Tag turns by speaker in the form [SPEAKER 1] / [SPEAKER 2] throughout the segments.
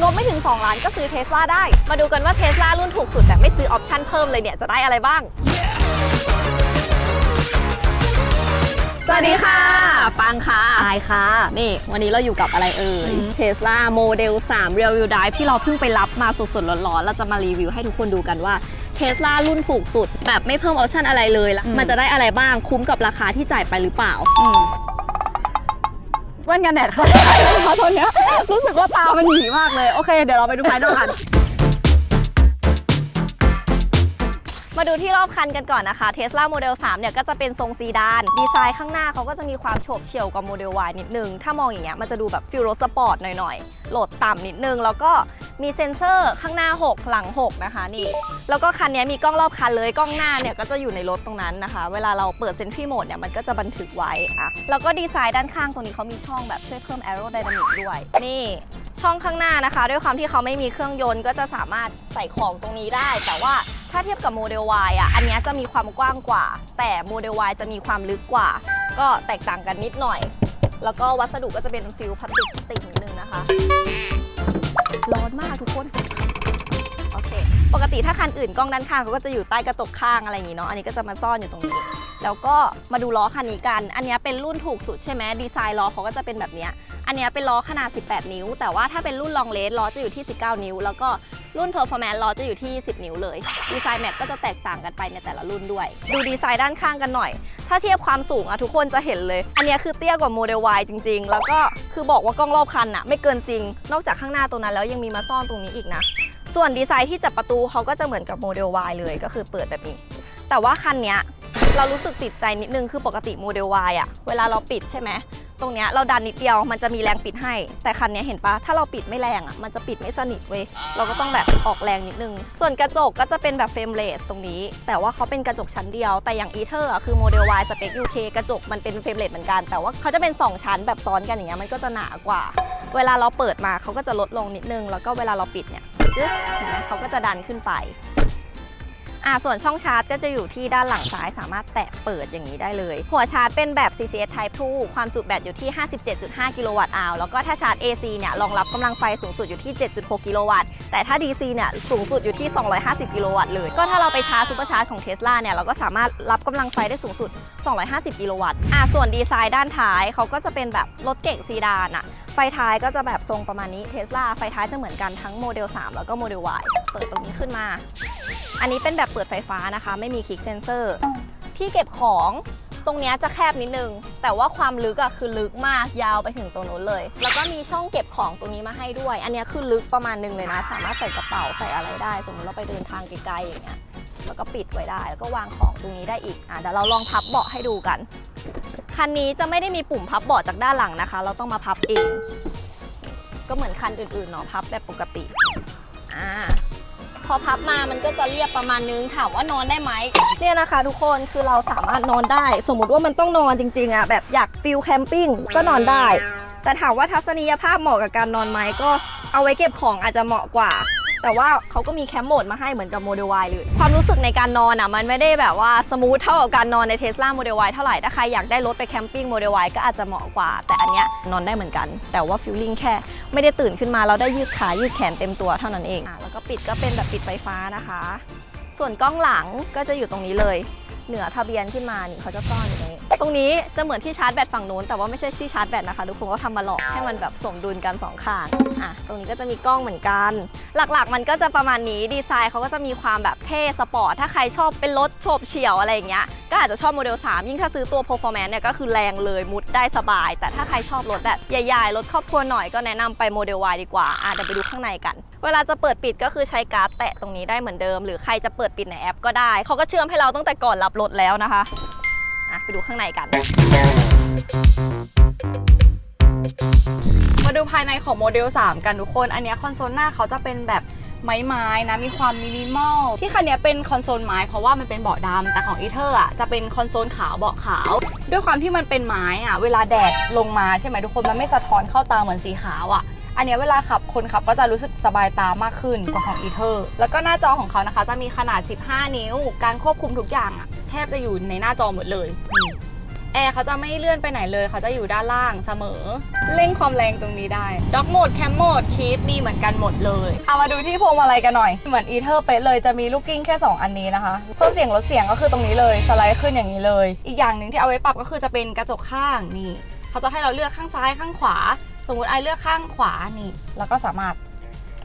[SPEAKER 1] งบไม่ถึง 2 ล้านก็ซื้อเทสลาได้ มาดูกันว่าเทสลารุ่นถูกสุดแต่ไม่ซื้อออปชั่นเพิ่มเลยเนี่ยจะได้อะไรบ้าง สวัสดีค่ะ ปังค่ะ
[SPEAKER 2] อายค่ะ
[SPEAKER 1] นี่วันนี้เราอยู่กับอะไรเอ่ย
[SPEAKER 2] อืม
[SPEAKER 1] เทสลาโมเดล3 Real Wheel Drive ที่เราเพิ่งไปรับมาสดๆร้อนๆเราจะมารีวิวให้ทุกคนดูกันว่าเทสลารุ่นถูกสุด แบบไม่เพิ่มออปชั่นอะไรเลยแล้วมันจะได้อะไรบ้างคุ้มกับราคาที่จ่ายไปหรือเปล่า
[SPEAKER 2] อืม แว่นกันแดดเขาเขาตอนเนี้ยรู้สึกว่าตามันหนีมากเลย โอเค เดี๋ยวเราไปดูภายนอกกัน
[SPEAKER 1] มาดูที่รอบคันกันก่อนนะคะ Tesla Model 3 เนี่ยก็จะเป็นทรงซีดาน ดีไซน์ข้างหน้าเขาก็จะมีความโฉบเฉี่ยวกว่า Model Y นิดนึง ถ้ามองอย่างเงี้ยมันจะดูแบบฟิลโรสปอร์ตหน่อยๆ โหลดต่ำนิดนึง แล้วก็มีเซ็นเซอร์ข้างหน้า 6 หลัง 6 นะคะนี่ แล้วก็คันนี้มีกล้องรอบคันเลย กล้องหน้าเนี่ยก็จะอยู่ในรถตรงนั้นนะคะ เวลาเราเปิดเซนทรีโหมดเนี่ยมันก็จะบันทึกไว้อะแล้วก็ดีไซน์ด้านข้างตรงนี้เขามีช่องแบบช่วยเพิ่ม aerodynamic ด้วย นี่ช่องข้างหน้านะคะ ด้วยความที่เขาไม่มีเครื่องยนต์ก็จะสามารถใส่ของตรงนี้ได้ แต่ว่าถ้าเทียบกับโมเดล Y อะ อันนี้จะมีความกว้างกว่า แต่โมเดล Y จะมีความลึกกว่า ก็แตกต่างกันนิดหน่อย แล้วก็วัสดุก็จะเป็นฟิลพลาสติกติดนิดนึงนะคะ ร้อนมากทุกคน โอเค ปกติถ้าคันอื่นกล้องด้านข้างเขาก็จะอยู่ใต้กระจกข้างอะไรอย่างงี้เนาะ อันนี้ก็จะมาซ่อนอยู่ตรงนี้ แล้วก็มาดูล้อคันนี้กัน อันนี้เป็นรุ่นถูกสุดใช่ไหมดีไซน์ล้อเขาก็จะเป็นแบบเนี้ย อันนี้เป็นล้อขนาด 18 นิ้ว แต่ว่าถ้าเป็นรุ่นลองเลสล้อจะอยู่ที่ 19 นิ้ว แล้วก็รุ่น Performance ล้อจะอยู่ที่ 10 นิ้วเลย ดีไซน์แม็กก็จะแตกต่างกันไปในแต่ละรุ่นด้วย ดูดีไซน์ด้านข้างกันหน่อย ถ้าเทียบความสูงอะทุกคนจะเห็นเลย อันนี้คือเตี้ยกว่าโมเดล Y จริง ๆ แล้วก็คือบอกว่ากล้องรอบคันอะไม่เกินจริง นอกจากข้างหน้าตรงนั้นแล้วยังมีมาซ่อนตรงนี้อีกนะ ส่วนดีไซน์ที่จับประตูเขาก็จะเหมือนกับโมเดล Y เลยก็คือเปิดแบบนี้ แต่ว่าคันเนี้ยเรารู้สึกติดใจนิดนึงคือปกติโมเดล Y อะเวลาเราปิดใช่ไหม ตรงเนี้ยเราดันนิดเดียวมันจะมีแรงปิดให้ แต่คันเนี้ยเห็นปะถ้าเราปิดไม่แรงอะมันจะปิดไม่สนิทเว้ยเราก็ต้องแบบออกแรงนิดนึง ส่วนกระจกก็จะเป็นแบบเฟรมเลสตรงนี้ แต่ว่าเขาเป็นกระจกชั้นเดียว แต่อย่างอีเทอร์อะคือโมเดล Y สเปค UK กระจกมันเป็นเฟรมเลสเหมือนกัน แต่ว่าเขาจะเป็น 2 ชั้นแบบซ้อนกันอย่างเงี้ยมันก็จะหนากว่า เวลาเราเปิดมาเขาก็จะลดลงนิดนึง แล้วก็เวลาเราปิดเนี่ยจึ๊บนไหมเขาก็จะดันขึ้นไป อ่าส่วนช่องชาร์จก็จะอยู่ที่ด้านหลังซ้ายสามารถแตะเปิดอย่างนี้ได้เลย หัวชาร์จเป็นแบบ CCS Type 2 ความจุแบตอยู่ที่ 57.5 กิโลวัตต์อาวแล้วก็ถ้าชาร์จ AC เนี่ยรองรับกำลังไฟสูงสุดอยู่ที่ 7.6 กิโลวัตต์ แต่ถ้า DC เนี่ยสูงสุดอยู่ที่ 250 กิโลวัตต์เลย ก็ถ้าเราไปชาร์จซูเปอร์ชาร์จของ Tesla เนี่ยเราก็สามารถรับกำลังไฟได้สูงสุด 250 กิโลวัตต์อ่าส่วนดีไซน์ด้านท้ายเขาก็จะเป็นแบบรถเก่งซีดานอะไฟท้ายก็จะแบบทรงประมาณนี้ Tesla ไฟท้ายจะเหมือนกันทั้งโมเดล3แล้วก็โมเดล Y เปิดตรงนี้ขึ้นมา อันนี้เป็นแบบเปิดไฟฟ้านะคะ ไม่มีคลิกเซนเซอร์ที่เก็บของตรงนี้จะแคบนิดนึง แต่ว่าความลึกอะคือลึกมากยาวไปถึงตรงนู้นเลย แล้วก็มีช่องเก็บของตรงนี้มาให้ด้วย อันนี้คือลึกประมาณนึงเลยนะ สามารถใส่กระเป๋าใส่อะไรได้ สมมติเราไปเดินทางไกลๆอย่างเงี้ยแล้วก็ปิดไว้ได้ แล้วก็วางของตรงนี้ได้อีกอะเดี๋ยวเราลองพับเบาะให้ดูกันคันนี้จะไม่ได้มีปุ่มพับเบาะจากด้านหลังนะคะ เราต้องมาพับเอง ก็เหมือนคันอื่นๆเนาะพับแบบปกติอ่า อพับมามันก็จะเรียบประมาณนึงถามว่านอนได้ไหมเนี่ยนะคะ ทุกคนคือเราสามารถนอนได้ สมมุติว่ามันต้องนอนจริงๆอะแบบอยากฟิลแคมปิ้งก็นอนได้ แต่ถามว่าทัศนียภาพเหมาะกับการนอนไหมก็เอาไว้เก็บของอาจจะเหมาะกว่า แต่ว่าเขาก็มีแคมป์โหมดมาให้เหมือนกับโมเดล Y เลย ความรู้สึกในการนอนอะมันไม่ได้แบบว่าสมูทเท่ากับการนอนในเทสลาโมเดล Y เท่าไหร่ ถ้าใครอยากได้รถไปแคมปิ้งโมเดล Y ก็อาจจะเหมาะกว่า แต่อันเนี้ยนอนได้เหมือนกัน แต่ว่าฟิลลิ่งแค่ไม่ได้ตื่นขึ้นมาเราได้ยืดขายืดแขนเต็มตัวเท่านั้นเองอะแล้วก็ปิดก็เป็นแบบปิดไฟฟ้านะคะ ส่วนกล้องหลังก็จะอยู่ตรงนี้เลย เหนือทะเบียนขึ้นมานี่เขาจะซ่อนอยู่ตรงนี้ ตรงนี้จะเหมือนที่ชาร์จแบตฝั่งนู้นแต่ว่าไม่ใช่ที่ชาร์จแบตนะคะทุกคนก็ทำมาหลอกให้มันแบบสมดุลกันสองข้างอะตรงนี้ก็จะมีกล้องเหมือนกัน หลักๆ มันก็จะประมาณนี้ดีไซน์เขาก็จะมีความแบบเท่สปอร์ตถ้าใครชอบเป็นรถโฉบเฉี่ยวอะไรอย่างเงี้ยก็อาจจะชอบโมเดล 3 ยิ่งถ้าซื้อตัว performance เนี่ยก็คือแรงเลยมุดได้สบาย แต่ถ้าใครชอบรถแบบใหญ่ๆรถครอบครัวหน่อยก็แนะนำไปโมเดล Y ดีกว่าอะเดี๋ยวไปดูข้างในกันเวลาจะเปิดปิดก็คือใช้การ์ดแตะตรงนี้ได้เหมือนเดิม หรือใครจะเปิดปิดในแอปก็ได้ เขาก็เชื่อมให้เราตั้งแต่ก่อนรับรถแล้วนะคะอะไปดูข้างในกัน
[SPEAKER 2] มาดูภายในของโมเดล 3 กันทุกคน อันเนี้ยคอนโซลหน้าเขาจะเป็นแบบไม้ๆนะมีความมินิมอลที่คันนี้เป็นคอนโซลไม้เพราะว่ามันเป็นเบาะดำแต่ของอีเทอร์อะจะเป็นคอนโซลขาวเบาะขาว ด้วยความที่มันเป็นไม้อะเวลาแดดลงมาใช่ไหมทุกคนมันไม่สะท้อนเข้าตาเหมือนสีขาวอะ อันเนี้ยเวลาขับคนขับก็จะรู้สึกสบายตามากขึ้นกว่าของอีเทอร์แล้วก็หน้าจอของเขานะคะ จะมีขนาด 15 นิ้ว การควบคุมทุกอย่างอะแทบจะอยู่ในหน้าจอหมดเลยนี่แอร์เขาจะไม่เลื่อนไปไหนเลยเขาจะอยู่ด้านล่างเสมอ เร่งความแรงตรงนี้ได้ด็อกโหมดแคมโหมดคีฟมีเหมือนกันหมดเลย เอามาดูที่พวงมาลัยกันหน่อย เหมือนอีเทอร์เป๊ะเลยจะมีลูกกิ้งแค่ 2 อันนี้นะคะ เพิ่มเสียงลดเสียงก็คือตรงนี้เลยสไลด์ขึ้นอย่างนี้เลย อีกอย่างหนึ่งที่เอาไว้ปรับก็คือจะเป็นกระจกข้างนี่เขาจะให้เราเลือกข้างซ้ายข้างขวาส มมติไอเลือกข้างขวานี่แล้วก็สามารถ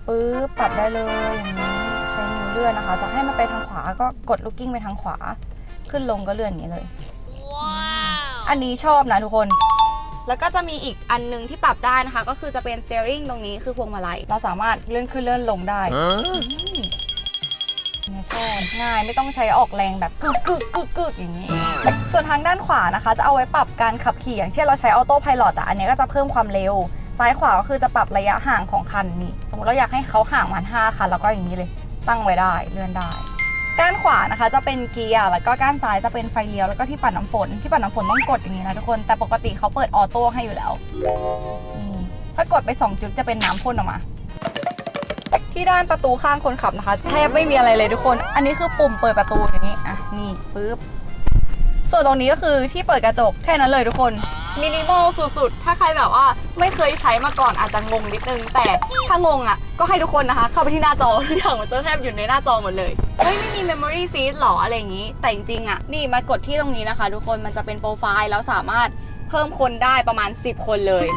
[SPEAKER 2] ปึ๊บปรับได้เลยอย่างนี้ใช้นิ้วเลื่อนนะคะ จะให้มันไปทางขวาก็กดลูกกิ้งไปทางขวา ขึ้นลงก็เลื่อนอย่างนี้เลย อันนี้ชอบนะทุกคน แล้วก็จะมีอีกอันหนึงที่ปรับได้นะคะ ก็คือจะเป็น steering ตรงนี้คือพวงมาลัยเราสามารถเลื่อนขึ้นเลื่อนลงได้เนี่ยชอบง่ายไม่ต้องใช้ออกแรงแบบกึกกึกกึกกึกอย่างนี้ ส่วนทางด้านขวานะคะ จะเอาไว้ปรับการขับขี่อย่างเช่นเราใช้ออโต้พายロอะอันนี้ก็จะเพิ่มความเร็ว ซ้ายขวาก็คือจะปรับระยะห่างของคันนี่สมมติเราอยากให้เขาห่างมัน5คันแล้วก็อย่างนี้เลย ตั้งไว้ได้เลื่อนได้ก้านขวานะคะจะเป็นเกียร์แล้วก็ก้านซ้ายจะเป็นไฟเลี้ยวแล้วก็ที่ปัดน้ำฝนที่ปัดน้ำฝนต้องกดอย่างนี้นะทุกคนแต่ปกติเขาเปิดออโต้ให้อยู่แล้วนี่ถ้ากดไป2จุดจะเป็นน้ำพ่นออกมา ที่ด้านประตูข้างคนขับนะคะแทบไม่มีอะไรเลยทุกคน อันนี้คือปุ่มเปิดประตูอย่างนี้อะนี่ปึ๊บ ส่วนตรงนี้ก็คือที่เปิดกระจกแค่นั้นเลยทุกคน มินิมอลสุดๆ ถ้าใครแบบว่าไม่เคยใช้มาก่อนอาจจะงงนิดนึง แต่ถ้างงอะ ก็ให้ทุกคนนะคะ เข้าไปที่หน้าจอทุกอย่างมันจะแทบอยู่ในหน้าจอหมดเลย เฮ้ย ไม่มี memory seat หรออะไรอย่างนี้ แต่จริงๆอะ นี่มากดที่ตรงนี้นะคะ ทุกคนมันจะเป็นโปรไฟล์แล้วสามารถเพิ่มคนได้ประมาณ 10 คนเลย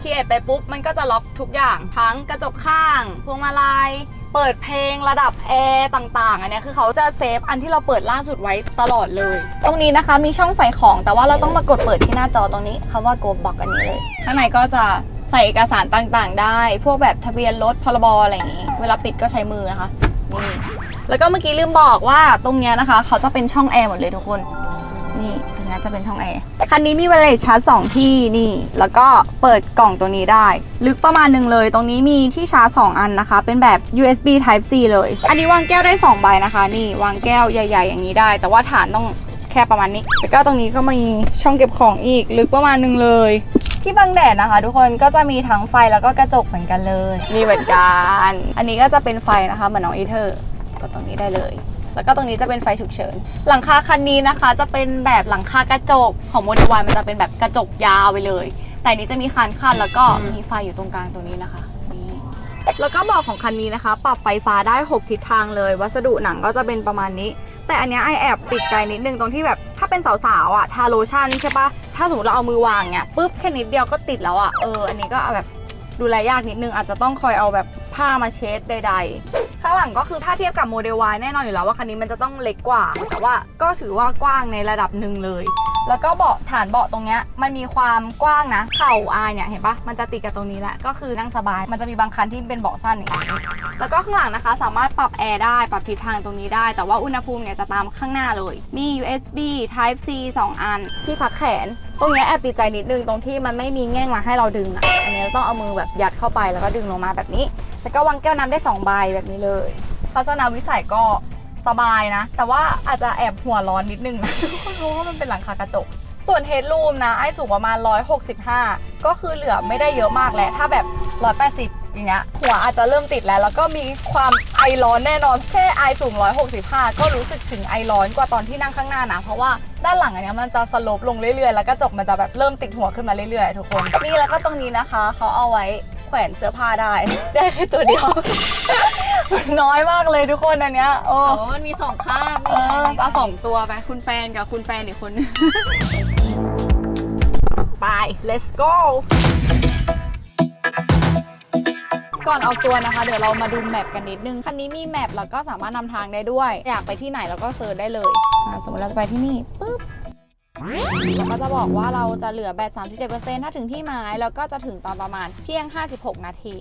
[SPEAKER 2] คีเอทไปปุ๊บ มันก็จะล็อกทุกอย่างทั้งกระจกข้าง พวงมาลัย เปิดเพลงระดับแอร์ต่างๆ อันเนี้ยคือเขาจะเซฟอันที่เราเปิดล่าสุดไว้ตลอดเลย ตรงนี้นะคะมีช่องใส่ของแต่ว่าเราต้องมากดเปิดที่หน้าจอตรงนี้คำว่า Go Box อันนี้เลย ข้างในก็จะใส่เอกสารต่างๆ ได้ พวกแบบทะเบียนรถพรบอะไรอย่างนี้ เวลาปิดก็ใช้มือนะคะนี่แล้วก็เมื่อกี้ลืมบอกว่าตรงเนี้ยนะคะ เขาจะเป็นช่องแอร์หมดเลยทุกคนนี่ รงนี้จะเป็นช่องแอร์ คันนี้มีเวลาชาร์จ2ที่นี่ แล้วก็เปิดกล่องตัวนี้ได้ ลึกประมาณหนึ่งเลย ตรงนี้มีที่ชาร์จ2อันนะคะ เป็นแบบ USB Type C เลย อันนี้วางแก้วได้2ใบนะคะ นี่วางแก้วใหญ่ ๆ อย่างนี้ได้ แต่ว่าฐานต้องแค่ประมาณนี้ แล้วก็ตรงนี้ก็มีช่องเก็บของอีก ลึกประมาณหนึ่งเลยที่บังแดดนะคะ ทุกคนก็จะมีทั้งไฟแล้วก็กระจกเหมือนกันเลย มีเหมือนกัน อันนี้ก็จะเป็นไฟนะคะ เหมือนน้องอีเทอร์กดตรงนี้ได้เลย แล้วก็ตรงนี้จะเป็นไฟฉุกเฉิน หลังคาคันนี้นะคะ จะเป็นแบบหลังคากระจกของโมเดลวมันจะเป็นแบบกระจกยาวไปเลย แต่อันนี้จะมีคานขั้นแล้วก็มีไฟอยู่ตรงกลางตรงนี้นะคะนี่แล้วก็เบอกของคันนี้นะคะ ปรับไฟฟ้าได้ 6 ทิศทางเลย วัสดุหนังก็จะเป็นประมาณนี้ แต่อันเนี้ยไอแอบติดใจนิดนึงตรงที่แบบถ้าเป็นสาวๆอะทาโลชั่นใช่ปะถ้าสมมติเราเอามือวางเนี้ยปุ๊บแค่นิดเดียวก็ติดแล้วอะเอออันนี้ก็เอาแบบดูแลยากนิดนึงอาจจะต้องคอยเอาแบบผ้ามาเช็ดใด ๆ ข้างหลังก็คือถ้าเทียบกับโมเดล Y แน่นอนอยู่แล้วว่าคันนี้มันจะต้องเล็กกว่า แต่ว่าก็ถือว่ากว้างในระดับหนึ่งเลย แล้วก็เบาะฐานเบาะตรงเนี้ยมันมีความกว้างนะ เข่าอายเนี่ยเห็นปะมันจะติดกับตรงนี้แหละ ก็คือนั่งสบาย มันจะมีบางคันที่เป็นเบาะสั้นอย่างนี้แล้วก็ข้างหลังนะคะ สามารถปรับแอร์ได้ ปรับทิศทางตรงนี้ได้ แต่ว่าอุณหภูมิเนี่ยจะตามข้างหน้าเลย มี USB Type C 2 อัน ที่พักแขน ตรงนี้แอบติดใจนิดนึงตรงที่มันไม่มีแง่งมาให้เราดึงอะ อันนี้เราต้องเอามือแบบยัดเข้าไปแล้วก็ดึงลงมาแบบนี้ แล้วก็วางแก้วน้ำได้สองใบแบบนี้เลยทัศนวิสัยก็ สบายนะ แต่ว่าอาจจะแอบหัวร้อนนิดนึงนะเพราะว่ามันเป็นหลังคากระจก ส่วนเฮดรูมนะ ไอสูงประมาณ 165 ก็คือเหลือไม่ได้เยอะมากแหละถ้าแบบ 180 อย่างเงี้ยหัวอาจจะเริ่มติดแล้ว แล้วก็มีความไอร้อนแน่นอนแค่ไอสูง 165 ก็รู้สึกถึงไอร้อนกว่าตอนที่นั่งข้างหน้านะ เพราะว่าด้านหลังอันเนี้ยมันจะสโลปลงเรื่อยๆ แล้วกระจกมันจะแบบเริ่มติดหัวขึ้นมาเรื่อยๆ ทุกคน นี่แล้วก็ตรงนี้นะคะ เขาเอาไว้ แขวนเสื้อผ้าได้ ได้แค่ตัวเดียว น้อยมากเลยทุกคนอันเนี้ยโอ้
[SPEAKER 1] อ๋อมันมีสองข้าง
[SPEAKER 2] เออเอาสองตัวไปคุณแฟนกับคุณแฟนอีกคนนึงไป let's go ก่อนออกตัวนะคะ เดี๋ยวเรามาดูแมปกันนิดนึง คันนี้มีแมปแล้วก็สามารถนำทางได้ด้วย อยากไปที่ไหนเราก็เซิร์ชได้เลยอ่าสมมติเราจะไปที่นี่ปุ๊บ แล้วก็จะบอกว่าเราจะเหลือแบต37%ถ้าถึงที่หมาย แล้วก็จะถึงตอนประมาณเที่ยง 56 นาที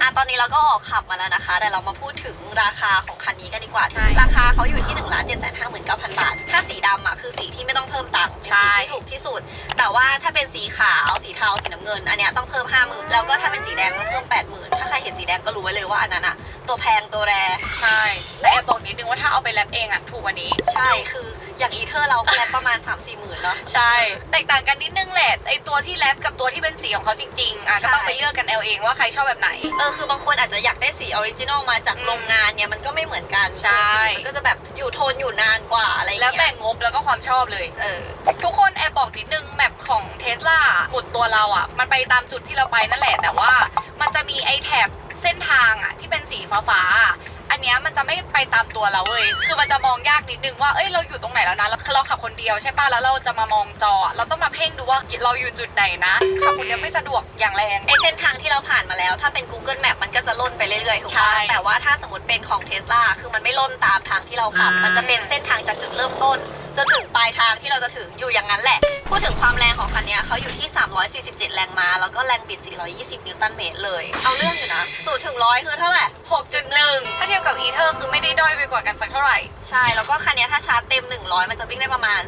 [SPEAKER 1] อะตอนนี้เราก็ออกขับมาแล้วนะคะ แต่เรามาพูดถึงราคาของคันนี้กันดีกว่า ราคาเขาอยู่ที่1นึ่งล้านเจ็ดแสนห้าหมื่นเก้าพันบาท ถ้าสีดำอะคือสีที่ไม่ต้องเพิ่มตังค์เป็นสีที่ถูกที่สุด แต่ว่าถ้าเป็นสีขาวสีเทาสีน้ำเงิน อันเนี้ยต้องเพิ่มห้าหมื่นแล้วก็ถ้าเป็นสีแดงต้องเพิ่มแปดหมื่นถ้าใครเห็นสีแดงก็รู้ไว้เลยว่าอันนั้นอะตัวแพงตัวแร
[SPEAKER 2] ใช่แต่แอบบอกนิดนึงว่าถ้าเอาไปแรปเองอะถูกกว่านี้
[SPEAKER 1] ใช่คือ อย่างอีเทอร์เราแค่ประมาณ3 4หมื่นเนาะ
[SPEAKER 2] ใช่ แตกต่างกันนิดนึงแหละไอตัวที่แรปกับตัวที่เป็นสีของเขาจริงๆอะ
[SPEAKER 1] ใช่
[SPEAKER 2] ก็ต้องไปเลือกกันเอาเองว่าใครชอบแบบไหน
[SPEAKER 1] เออคือบางคนอาจจะอยากได้สีออริจินอลมาจากโรงงานเนี่ยมันก็ไม่เหมือนกัน
[SPEAKER 2] ใช่
[SPEAKER 1] มันก็จะแบบอยู่ทนอยู่นานกว่าอะไรอย่าง
[SPEAKER 2] แล้ว
[SPEAKER 1] เงี้ย
[SPEAKER 2] แต่งบแล้วก็ความชอบเลย
[SPEAKER 1] เออ
[SPEAKER 2] ทุกคนแอบบอกนิดนึงแมปของเทสลาหมุดตัวเราอะ มันไปตามจุดที่เราไปนั่นแหละแต่ว่า มันจะมีไอแถบเส้นทางอะที่เป็นสีฟ้าๆ อะอันเนี้ยมันจะไม่ไปตามตัวเราเว้ยคือมันจะมองยากนิดนึงว่าเอ้ยเราอยู่ตรงไหนแล้วนะแล้วคือเราขับคนเดียวใช่ป่ะแล้วเราจะมามองจออะเราต้องมาเพ่งดูว่าเราอยู่จุดไหนนะขับคนเดียวไม่สะดวกอย่างแรง
[SPEAKER 1] ไอเส้นทางที่เราผ่านมาแล้ว ถ้าเป็น Google Map มันก็จะล่นไปเรื่อยๆถูก
[SPEAKER 2] ใช่
[SPEAKER 1] ปะแต่ว่าถ้าสมมติเป็นของเทสลาคือมันไม่ล่นตามทางที่เราขับ
[SPEAKER 2] อืม
[SPEAKER 1] มันจะเป็นเส้นทางจากจุดเริ่มต้นจนถึงปลายทางที่เราจะถึงอยู่อย่างนั้นแหละ พูดถึงความแรงของคันเนี้ยเขาอยู่ที่ 347 แรงม้า แล้วก็แรงบิด 420 นิวตันเมตรเลย เอาเรื่องอยู่นะ สูตรถึงร้อยคือเท่าไหร่
[SPEAKER 2] 6.1 ถ้าเทียบกับอีเทอร์คือไม่ได้ด้อยไปกว่ากันสักเท่าไหร่
[SPEAKER 1] ใช่ แล้วก็คันเนี้ยถ้าชาร์จเต็ม 100 มันจะวิ่งได้ประมาณ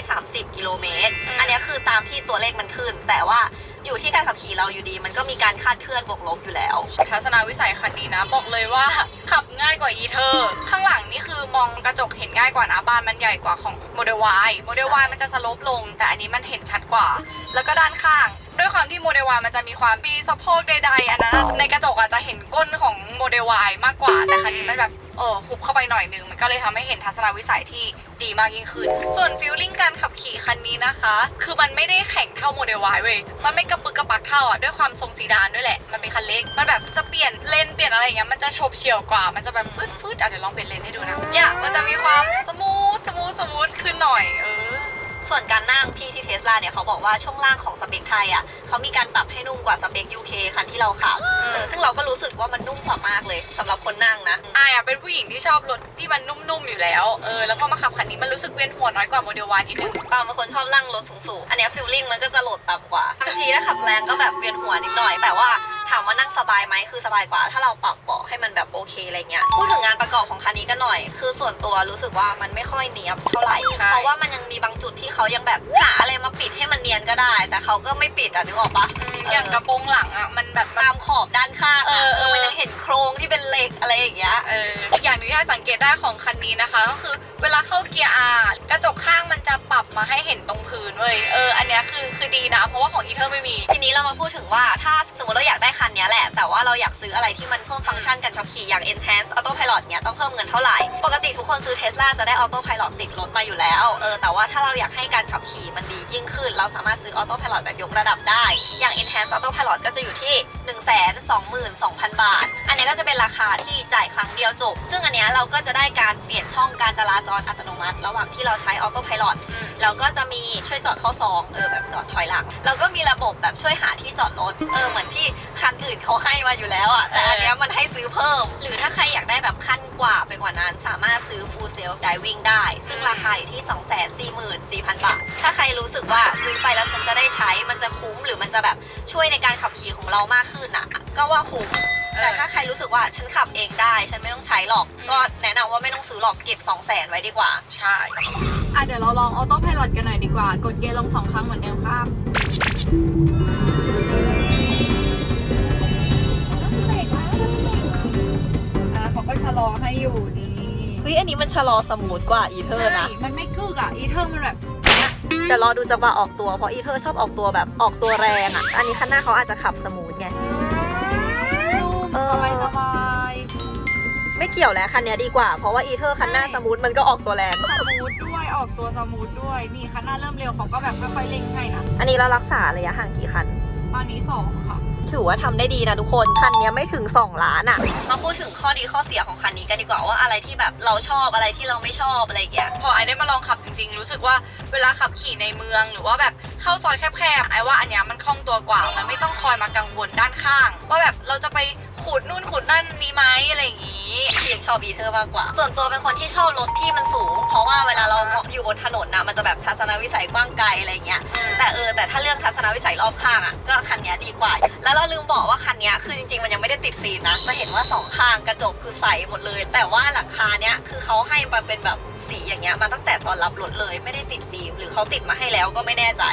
[SPEAKER 1] 430 กิโลเมตร
[SPEAKER 2] อืม
[SPEAKER 1] อันเนี้ยคือตามที่ตัวเลขมันขึ้น แต่ว่าอยู่ที่การขับขี่เราอยู่ดี มันก็มีการคาดเคลื่อนบวกลบอยู่แล้ว
[SPEAKER 2] ทัศนวิสัยคันนี้นะ บอกเลยว่าขับง่ายกว่าอีเทอร์ข้างหลังนี่คือมองกระจกเห็นง่ายกว่านะบ้านมันใหญ่กว่าของโมเดล Y โมเดล Y มันจะสโลปลงแต่อันนี้มันเห็นชัดกว่า แล้วก็ด้านข้าง ด้วยความที่โมเดล Y มันจะมีความปีสะโพกใดๆอันนั้นอะในกระจกอาจจะเห็นก้นของโมเดล Y มากกว่า แต่คันนี้มันแบบเออหุบเข้าไปหน่อยนึง มันก็เลยทำให้เห็นทัศนวิสัยที่ดีมากยิ่งขึ้น ส่วนฟิลลิ่งการขับขี่คันนี้นะคะ คือมันไม่ได้แข็งเท่าโมเดล Y เว้ย มันไม่กระปึกกระปักเท่าอะด้วยความทรงซีดานด้วยแหละ มันเป็นคันเล็ก มันแบบจะเปลี่ยนเลนเปลี่ยนอะไรอย่างเงี้ย มันจะโฉบเฉี่ยวกว่า มันจะแบบฟืดฟืดอะเดี๋ยวลองเปลี่ยนเลนให้ดูนะ เนี่ยมันจะมีความสมูทสมูทสมูทขึ้นหน่อยเออ
[SPEAKER 1] ส่วนการนั่งที่ที่เทสลาเนี่ยเขาบอกว่าช่วงล่างของสเปคไทยอะเขามีการปรับให้นุ่มกว่าสเปค UK คันที่เราขับเออซึ่งเราก็รู้สึกว่ามันนุ่มกว่ามากเลยสำหรับคนนั่งนะ
[SPEAKER 2] อายอะเป็นผู้หญิงที่ชอบรถที่มันนุ่มๆอยู่แล้ว เออ แล้วพอมาขับคันนี้มันรู้สึกเวียนหัวน้อยกว่าโมเดล Y นิดนึง
[SPEAKER 1] ปาล์มเป็นคนชอบนั่งรถสูงๆ อันเนี้ฟิลลิ่งมันก็จะโหลดต่ำกว่า บางทีถ้าขับแรงก็แบบเวียนหัวนิดหน่อย แต่ว่า ถามว่านั่งสบายไหมคือสบายกว่า ถ้าเราปรับเบาะให้มันแบบโอเคอะไรเงี้ยพูดถึงงานประกอบของคันนี้กันหน่อย คือส่วนตัวรู้สึกว่ามันไม่ค่อยเนียบเท่าไหร่
[SPEAKER 2] ใช่
[SPEAKER 1] เพราะว่ามันยังมีบางจุดที่เขายังแบบหาอะไรมาปิดให้มันเนียนก็ได้ แต่เขาก็ไม่ปิดอะนึกออกปะ
[SPEAKER 2] อืมอย่างกระโปรงหลังอะมันแบบมัน
[SPEAKER 1] ตามขอบด้านข้าง
[SPEAKER 2] เอ
[SPEAKER 1] อะ
[SPEAKER 2] อเออ
[SPEAKER 1] มันยังเห็นโครงที่เป็นเหล็กอะไรอย่างเงี้ย
[SPEAKER 2] เอออีกอย่างหนึงที่ให้สังเกตได้ของคันนี้นะคะ ก็คือเวลาเข้าเกียร์ R กระจกข้างมันจะปรับมาให้เห็นตรงพื้นเว้ยเอออันเนี้ยคือคือดีนะ เพราะว่าของอีเทอร์ไม่มี
[SPEAKER 1] ทีนี้เรามาพูดถึงว่าถ้าสมมติเราอยากได้คันนี้แหละ แต่ว่าเราอยากซื้ออะไรที่มันเพิ่มฟังก์ชันการขับขี่อย่าง Enhance Autopilot เนี้ยต้องเพิ่มเงินเท่าไหร่ ปกติทุกคนซื้อ Tesla จะได้ Autopilot ติดรถมาอยู่แล้วเออแต่ว่าถ้าเราอยากให้การขับขี่มันดียิ่งขึ้น เราสามารถซื้อ Autopilot แบบยกระดับได้ อย่าง Enhance Autopilot ก็จะอยู่ที่ 122,000 บาทอั นเนี้ยก็จะเป็นราคาที่จ่ายครั้งเดียวจบ ซึ่งอันเนี้ยเราก็จะได้การเปลี่ยนช่องการจราจรอัตโนมัติ ระหว่างที่เราใช้ Autopilot แล้วก็จะมีช่วยจอดเข้าซองเออแบบจอดถอยหลังแล้วก็มีระบบแบบช่วยหาที่จอดรถเออเหมือนที่คันอื่นเขาให้มาอยู่แล้วอะแต่อันเนี้ยมันให้ซื้อเพิ่ม หรือถ้าใครอยากได้แบบขั้นกว่าไปกว่านั้น สามารถซื้อ full self driving ได้ ซึ่งราคาอยู่ที่ 244,000 บาท ถ้าใครรู้สึกว่าซื้อไปแล้วฉันจะได้ใช้มันจะคุ้มหรือมันจะแบบช่วยในการขับขี่ของเรามากขึ้นอะ ก็ว่าคุ้ม แต่ถ้าใครรู้สึกว่าฉันขับเองได้ ฉันไม่ต้องใช้หรอก ก็แนะนำว่าไม่ต้องซื้อหรอกเก็บ2 0 0แสนไว้ดีกว่า
[SPEAKER 2] ใช่ อะเดี๋ยวเราลองออโต้พายロกันหน่อยดีกว่า กดเกียร์ลงสองครั้งเหมือนเดิมครับอะเขาก็ชะลอให้อยู่นี่
[SPEAKER 1] เฮ้ยอันนี้มันชะลอสมูทกว่าอีเทอร์นะ
[SPEAKER 2] ใช่มันไม่กึกอะ อีเทอร์มันแบบ
[SPEAKER 1] แต่รอดูจังหวะออกตัวเพราะอีเทอร์ชอบออกตัวแบบออกตัวแรงอะ อันนี้คันหน้าเขาอาจจะขับสมูทไงเออ
[SPEAKER 2] สบายสบาย
[SPEAKER 1] ไม่เกี่ยวแล้วคันนี้ดีกว่า เพราะว่าอีเทอร์คันหน้าสมูทมันก็ออกตัวแรง
[SPEAKER 2] สมูทด้วยออกตัวสมูทด้วยนี่คันหน้าเริ่มเร็วเขาก็แบบค่อยๆเร่งให้นะ
[SPEAKER 1] อันนี้เรารักษาระยะห่างกี่คัน
[SPEAKER 2] ตอนนี้สองค่ะ
[SPEAKER 1] ถือว่าทำได้ดีนะทุกคน คันนี้ไม่ถึง 2 ล้านอะมาพูดถึงข้อดีข้อเสียของคันนี้กันดีกว่าว่าอะไรที่แบบเราชอบอะไรที่เราไม่ชอบอะไรอย่างเงี้ย
[SPEAKER 2] พอไอได้มาลองขับจริง ๆ รู้สึกว่าเวลาขับขี่ในเมือง หรือว่าแบบเข้าซอยแคบๆไอว่าอันเนี้ยมันคล่องตัวกว่ามันไม่ต้องคอยมากังวลด้านข้าง ว่าแบบเราจะไป ขูดนู่นขูดนั่นนี้ไหมอะไรอย่างงี้
[SPEAKER 1] ที่ยังชอบอีเทอร์มากกว่า ส่วนตัวเป็นคนที่ชอบรถที่มันสูง เพราะว่าเวลาเราอยู่บนถนนนะมันจะแบบทัศนวิสัยกว้างไกลอะไรเงี้ย แต่เออแต่ถ้าเรื่องทัศนวิสัยรอบข้างอะก็คันเนี้ยดีกว่า แล้วเราลืมบอกว่าคันเนี้ยคือจริงๆ มันยังไม่ได้ติดฟิล์มนะ จะเห็นว่าสองข้างกระจกคือใสหมดเลย แต่ว่าหลังคาเนี้ยคือเขาให้มาเป็นแบบสีอย่างเงี้ยมาตั้งแต่ตอนรับรถเลยไม่ได้ติดฟิล์มห รือเขาติดมาให้แล้วก็ไม่แน่ใจ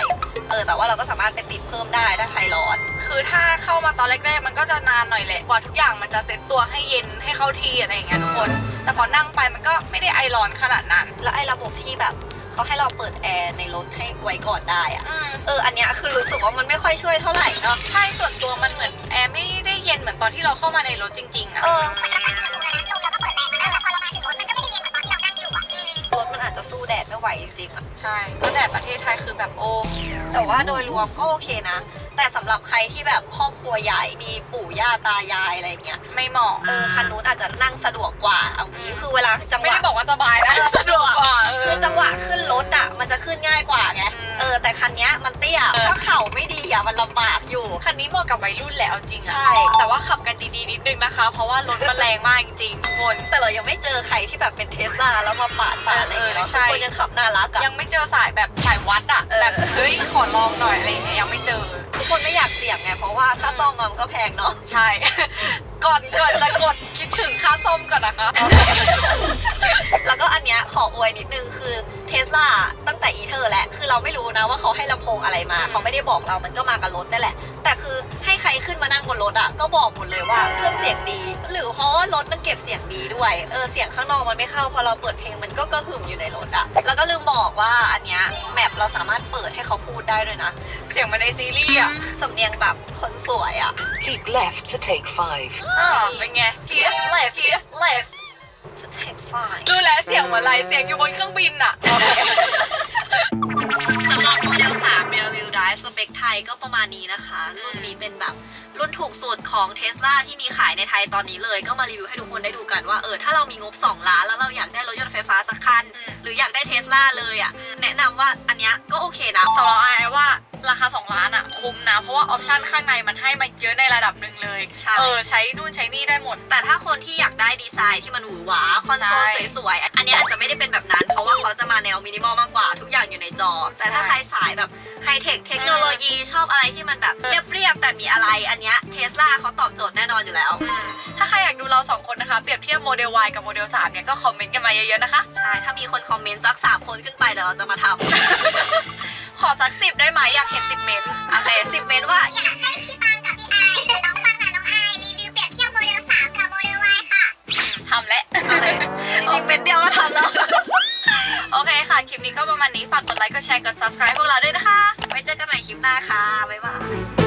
[SPEAKER 1] เออ แต่ว่าเราก็สามารถไปติดเพิ่มได้ถ้าใครร้อน
[SPEAKER 2] คือถ้าเข้ามาตอนแรกๆ มันก็จะนานหน่อยแหละ กว่าทุกอย่างมันจะเซ็ตตัวให้เย็นให้เข้าที่อะไรอย่างเงี้ยทุกคน แต่พอนั่งไปมันก็ไม่ได้ไอร้อนขนาดนั้น
[SPEAKER 1] แล้วไอ้ระบบที่แบบเขาให้เราเปิดแอร์ในรถให้ไว้ก่อนได้อะ
[SPEAKER 2] อ
[SPEAKER 1] เออ อันเนี้ยคือรู้สึกว่ามันไม่ค่อยช่วยเท่าไหร่เนาะ
[SPEAKER 2] ใช่ ส่วนตัวมันเหมือนแอร์ไม่ได้เย็นเหมือนตอนที่เราเข้ามาในรถจริงๆอะ
[SPEAKER 1] เออ
[SPEAKER 2] ใช่ก็แดดประเทศไทยคือแบบโอ้
[SPEAKER 1] แต่ว่าโดยรวมก็โอเคนะ แต่สำหรับใครที่แบบครอบครัวใหญ่มีปู่ย่าตายายอะไรเงี้ย
[SPEAKER 2] ไม่เหมาะ
[SPEAKER 1] เออคันนู้นอาจจะนั่งสะดวกกว่าเอางี้คือเวลาจังห
[SPEAKER 2] ไม่
[SPEAKER 1] วะ
[SPEAKER 2] ได้บอกว่าสบายนะ
[SPEAKER 1] เออสะดวก
[SPEAKER 2] กว่าเอ
[SPEAKER 1] คืออจังหวะขึ้นรถอะมันจะขึ้นง่ายกว่าไง
[SPEAKER 2] อืม
[SPEAKER 1] เออแต่คันเนี้ยมันเตี้ย
[SPEAKER 2] เออ
[SPEAKER 1] ถ้าเข่าไม่ดีอะมันลำบากอยู่
[SPEAKER 2] คันนี้เหมาะกับวัยรุ่นแหละเอาจริงอะ
[SPEAKER 1] ใช่
[SPEAKER 2] แต่ว่าขับกันดีๆนิดนึงนะคะ เพราะว่ารถมันแรงมากจริงๆทุกคน
[SPEAKER 1] แต่เรายังไม่เจอใครที่แบบเป็นเทสลาแล้วมาปาดปาดอะไรอย่างเงี้ยเนอะ
[SPEAKER 2] เออใช่
[SPEAKER 1] ทุกคนยังขับน่ารักอะ
[SPEAKER 2] ยังไม่เจอสายแบบสายวัดอะ
[SPEAKER 1] เออ
[SPEAKER 2] แบบเฮ้ยขอลองหน่อยอะไรอย่างเงี้ยยังไม่เจอ
[SPEAKER 1] ทุก คนไม่อยากเสี่ยงไง เพราะว่าถ้าซ่อมมันก็แพงเนาะ
[SPEAKER 2] ใช่ ก่อนก่อนจะกดคิดถึงค่าส้มก่อนนะคะ
[SPEAKER 1] แล้วก็อันเนี้ยขออวยนิดนึงคือเทสลาตั้งแต่อีเทอร์แหละคือเราไม่รู้นะว่าเขาให้ลำโพงอะไรมา
[SPEAKER 2] อืม
[SPEAKER 1] เขาไม่ได้บอกเรามันก็มากับรถนั่นแหละ แต่คือให้ใครขึ้นมานั่งบนรถอะก็บอกหมดเลยว่าเครื่องเสียงดี หรือเพราะว่ารถมัน เก็บเสียงดีด้วย เออเสียงข้างนอกมันไม่เข้าพอเราเปิดเพลงมันก็กระหึ่มอยู่ในรถอะแล้วก็ลืมบอกว่าอันเนี้ยแมปเราสามารถเปิดให้เขาพูดได้ด้วยนะ
[SPEAKER 2] เสียงมาในซีรีส์อะ
[SPEAKER 1] สำเนียงแบบคนสวยอะ
[SPEAKER 3] Keep left to take five.
[SPEAKER 2] อ่าเป็นไง Keep left Keep left
[SPEAKER 1] จะ take fine
[SPEAKER 2] ดูแลวเสียงเหมือนอะไรเสียงอยู่บนเครื่องบินอะ
[SPEAKER 1] สำหรับโมเดล3 Rear Wheel Drive สเปคไทยก็ประมาณนี้นะคะ รุ่นนี้เป็นแบบรุ่นถูกสุดของ Tesla ที่มีขายในไทยตอนนี้เลย ก็มารีวิวให้ทุกคนได้ดูกันว่า เออ ถ้าเรามีงบ 2 ล้าน แล้วเราอยากได้รถยนต์ไฟฟ้าสักคัน
[SPEAKER 2] อืม
[SPEAKER 1] หรืออยากได้เทสลาเลยอะ
[SPEAKER 2] อืม
[SPEAKER 1] แนะนำว่าอันเนี้ยก็โอเคนะ
[SPEAKER 2] สำหรับไอ้ว่า ราคา 2 ล้านอะคุ้มนะ เพราะว่าออปชันข้างในมันให้มาเยอะในระดับหนึ่งเลย
[SPEAKER 1] ใช่
[SPEAKER 2] เออ ใช้นู่นใช้นี่ได้หมด
[SPEAKER 1] แต่ถ้าคนที่อยากได้ดีไซน์ที่มันหวือหวาคอนโซล
[SPEAKER 2] ใช่
[SPEAKER 1] สวยๆ อันเนี้ยอาจจะไม่ได้เป็นแบบนั้น เพราะว่าเขาจะมาแนวมินิมอลมากกว่า ทุกอย่างอยู่ในจอ แต่ถ้า
[SPEAKER 2] ใช่
[SPEAKER 1] ใครสายแบบไฮเทคเทคโนโลยีชอบอะไรที่มันแบบเรียบๆแต่มีอะไรอันเนี้ยเทสลาเขาตอบโจทย์แน่นอนอยู่แล้ว
[SPEAKER 2] อืมถ้าใครอยากดูเราสองคนนะคะเปรียบเทียบโมเดล Y กับโมเดล3เนี่ยก็คอมเมนต์กันมาเยอะๆนะคะ
[SPEAKER 1] ใช่ ถ้ามีคนคอมเมนต์สักสามคนขึ้นไปเดี๋ยวเราจะมาทำ
[SPEAKER 2] ข อสักสิบได้ไหมอยากเห็นสิบเมนต์
[SPEAKER 1] โอเคสิบเมตรว่า
[SPEAKER 4] อยากให้พี่ปังกับพี่ไอหรือน้องปังกับน้องไอรีวิวเปรียบเทียบโมเดล3กับโมเดล Y ค่ะ
[SPEAKER 2] ทำและ
[SPEAKER 1] โอเคจริงๆเป็นเดียวก็ทำแล้ว
[SPEAKER 2] โอเคค่ะ คลิปนี้ก็ประมาณนี้ ฝากกดไลค์ กดแชร์ กด subscribe พวกเราด้วยนะคะ
[SPEAKER 1] ไว้เจอกันใหม่คลิปหน้าค่ะ บ๊ายบาย